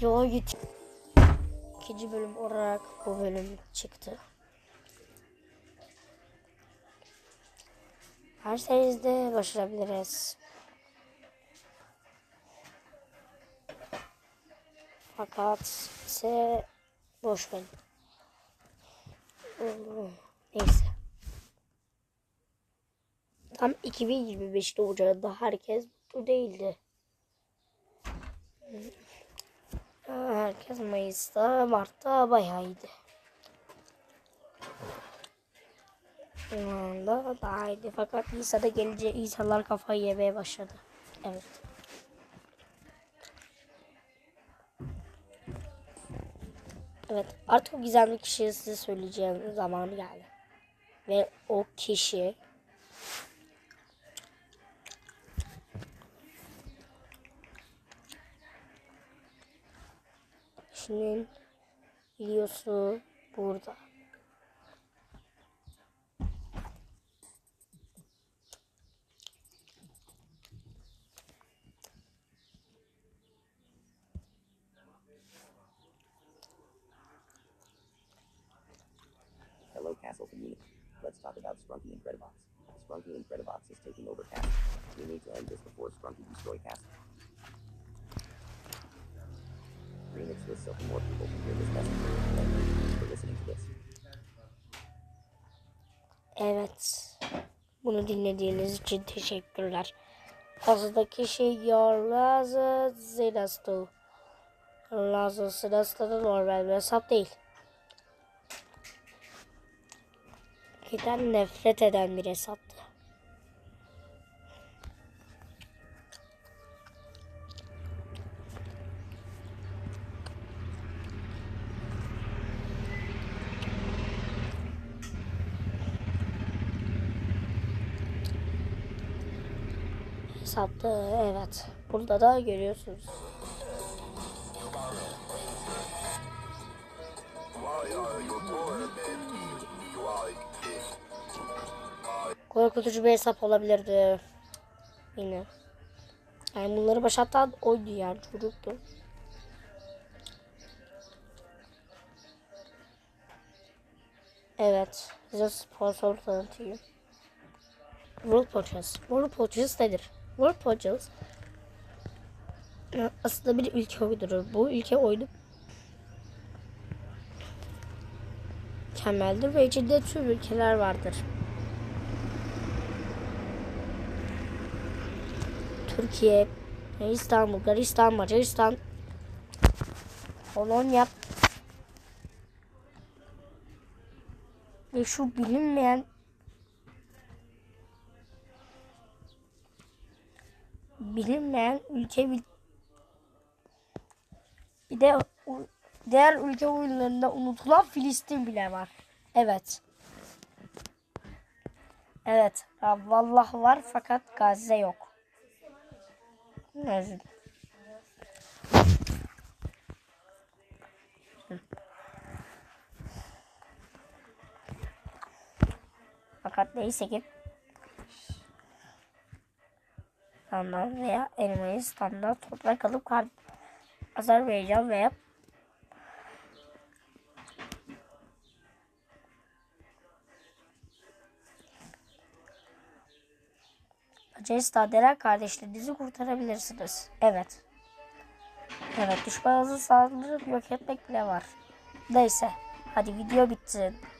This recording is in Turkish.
Yo git. İkinci bölüm olarak bu bölüm çıktı. Her serizde başarabiliriz. Fakat ise boş. Hmm, Neyse. Tam 2025'te ocağında herkes mutlu değildi. Herkes Mayıs'ta, Mart'ta bayağı iyiydi. Şu anda daha iyiydi. Fakat Nisan'da gelince insanlar kafayı yemeye başladı. Evet. Evet artık o gizemli kişiyi size söyleyeceğim zamanı geldi. Ve o kişi kişinin videosu burada. Hello, Castle community. Let's talk about Sprunky and Credibox. Sprunky and Credibox is taking over Castle. We need to end this before Sprunky destroy Castle. Remix this so people can hear this message. For listening to this. Evet. Bunu dinlediğiniz için teşekkürler. Fazladaki şey Yorlaza Zerastu. Yorlaza Zerastu da normal bir hesap değil. Giden nefret eden bir hesaptı. Hesaptı evet. Burada da görüyorsunuz. Korkutucu bir hesap olabilirdi. Yine. Yani bunları başlatan oydu yani çocuktu. Evet. Size sponsor tanıtayım. World Portuguese. World Portuguese nedir? World Portuguese e, aslında bir ülke oyunudur. Bu ülke oyunu mükemmeldir ve içinde tüm ülkeler vardır. Türkiye, İstanbul, Bulgaristan, Macaristan, Polonya ve şu bilinmeyen bilinmeyen ülke bir de diğer ülke oyunlarında unutulan Filistin bile var. Evet. Evet. Ya vallahi var fakat Gazze yok. Özür. Fakat neyse ki Tamam veya Ermenistan'da toprak alıp Azerbaycan veya Macaristan denen kardeşlerinizi kurtarabilirsiniz. Evet. Evet düşmanınızı saldırıp yok etmek bile var. Neyse. Hadi video bitsin.